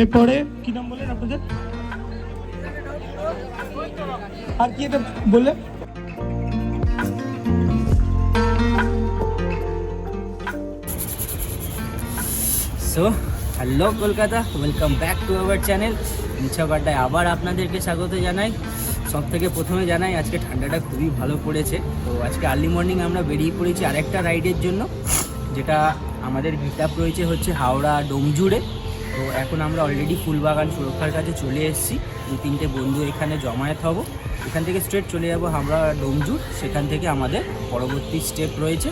এরপরে কি নাম বললেন আপনাদের? আর কি এটা বললে so hello Kolkata welcome back to our channel মিছা বাড্ডায় আবার আপনাদেরকে স্বাগত জানাই। সব থেকে প্রথমে জানাই, আজকে ঠান্ডাটা খুবই ভালো পড়েছে। তো আজকে আর্লি মর্নিং আমরা বেরিয়ে পড়েছি আরেকটা রাইডের জন্য, যেটা আমাদের মিট আপ রয়েছে হচ্ছে হাওড়া ডোমজুড়ে। তো এখন আমরা অলরেডি ফুলবাগান সুরক্ষার কাছে চলে এসেছি। দু তিনটে বন্ধু এখানে জমায়েত হব। এখান থেকে স্ট্রেট চলে যাব আমরা ডোমজুর। সেখান থেকে আমাদের পরবর্তী স্টেপ রয়েছে।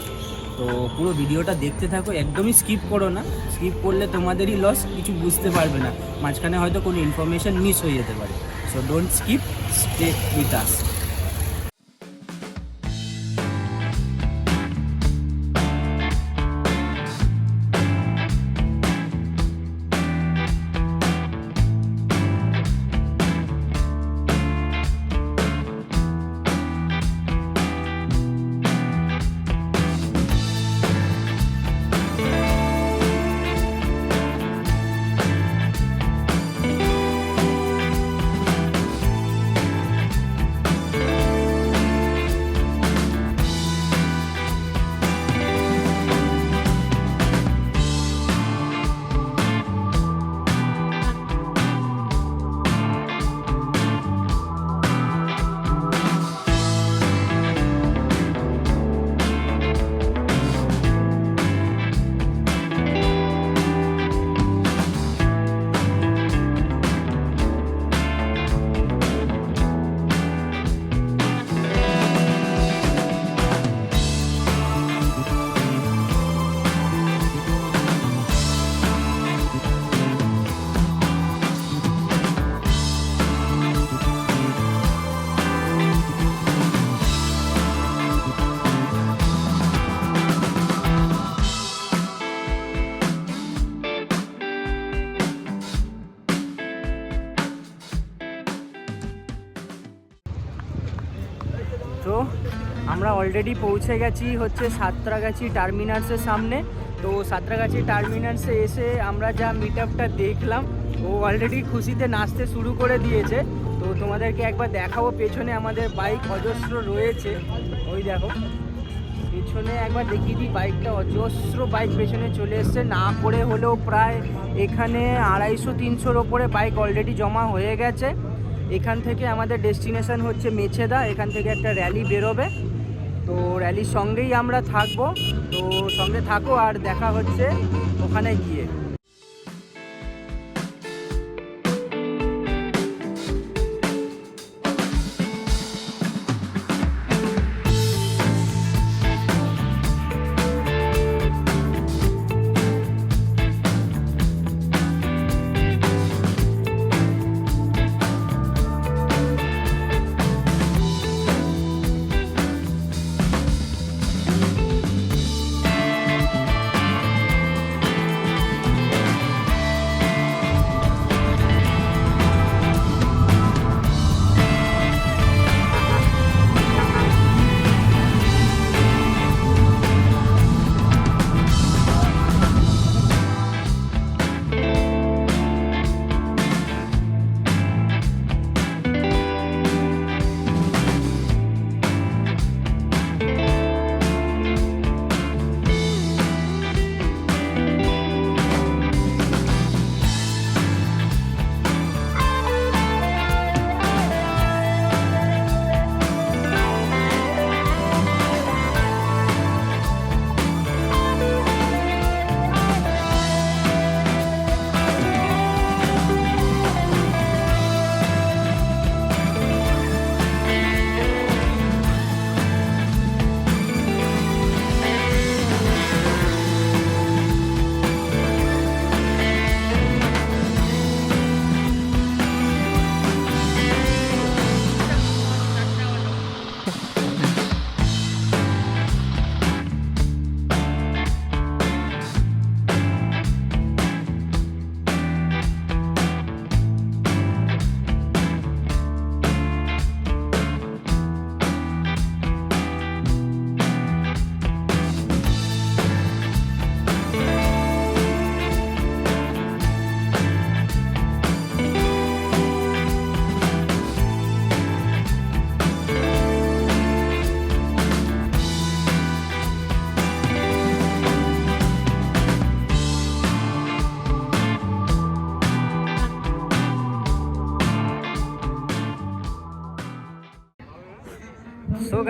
তো পুরো ভিডিওটা দেখতে থাকো, একদমই স্কিপ করো না। স্কিপ করলে তোমাদেরই লস কিছু বুঝতে পারবে না। মাঝখানে হয়তো কোনো ইনফরমেশন মিস হয়ে যেতে পারে। So don't skip stay with us তো আমরা অলরেডি পৌঁছে গেছি হচ্ছে সাঁতরাগাছি টার্মিনালসের সামনে। তো সাঁতরাগাছি টার্মিনালসে এসে আমরা যা মিট আপটা দেখলাম, ও অলরেডি খুশিতে নাচতে শুরু করে দিয়েছে। তো তোমাদেরকে একবার দেখাবো, পেছনে আমাদের বাইক অজস্র রয়েছে। ওই দেখো, পেছনে একবার দেখিয়ে দিই বাইকটা অজস্র বাইক পেছনে চলে এসছে। না করে হলেও প্রায় এখানে আড়াইশো, তিনশোর ওপরে বাইক অলরেডি জমা হয়ে গেছে। এখান থেকে আমাদের ডেস্টিনেশন হচ্ছে মেছেদা, এখান থেকে একটা র্যালি বেরোবে। তো র্যালির সঙ্গেই আমরা থাকব। তো সঙ্গে থাকো আর দেখা হচ্ছে ওখানে গিয়ে।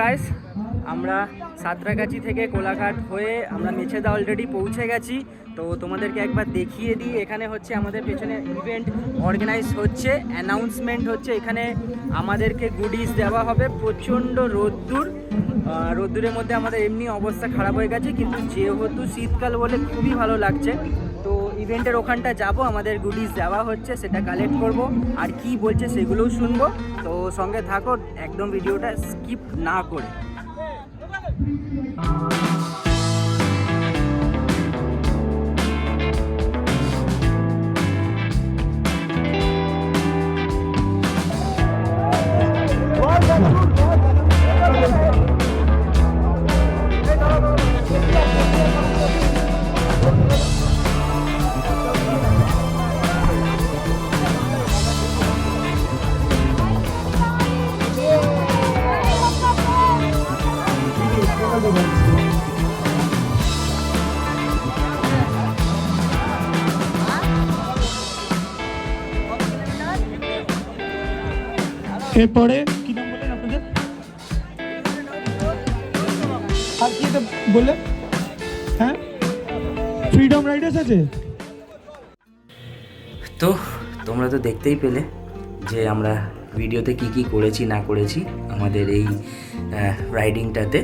গাইস আমরা সাঁতরাগাছি থেকে কোলাঘাট হয়ে আমরা মেছেদা অলরেডি পৌঁছে গেছি। তো তোমাদেরকে একবার দেখিয়ে দিই, এখানে হচ্ছে আমাদের পেছনে ইভেন্ট অর্গানাইজ হচ্ছে অ্যানাউন্সমেন্ট হচ্ছে। এখানে আমাদেরকে গুডিজ দেওয়া হবে, প্রচণ্ড রোদ্দুর। রোদ্দুরের মধ্যে আমাদের এমনি অবস্থা খারাপ হয়ে গেছে, কিন্তু যেহেতু শীতকাল বলে খুবই ভালো লাগছে তো ইভেন্টের ওখানটা যাব, আমাদের গুডিস দেওয়া হচ্ছে, সেটা কালেক্ট করব, আর কি বলছে সেগুলোও শুনব। তো সঙ্গে থাকো, একদম ভিডিওটা স্কিপ না করে। এরপরে কি নাম বললেন আপনাদের? আর কি এটা বললেন হ্যাঁ? ফ্রিডম রাইডার্স আছে? তো তোমরা তো দেখতেই পেলে যে আমরা ভিডিওতে কি কি করেছি না করেছি আমাদের এই রাইডিংটাতে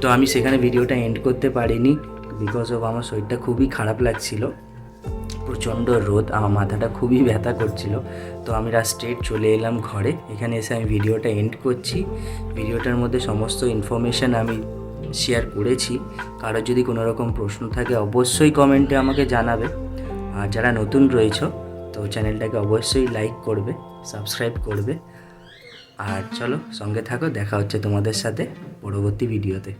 তো আমি সেখানে ভিডিওটা এন্ড করতে পারিনি বিকজ অফ আমার শরীরটা খুবই খারাপ লাগছিল। প্রচণ্ড রোদ, আমার মাথাটা খুবই ব্যথা করছিল। তো আমি স্ট্রেট চলে এলাম ঘরে। এখানে এসে আমি ভিডিওটা এন্ড করছি। ভিডিওটার মধ্যে সমস্ত ইনফরমেশান আমি শেয়ার করেছি। কারও যদি কোনো রকম প্রশ্ন থাকে, অবশ্যই কমেন্টে আমাকে জানাবে। আর যারা নতুন রয়েছ, তো চ্যানেলটাকে অবশ্যই লাইক করবে সাবস্ক্রাইব করবে। আর চলো সঙ্গে থাকো, দেখা হচ্ছে তোমাদের সাথে পরবর্তী ভিডিওতে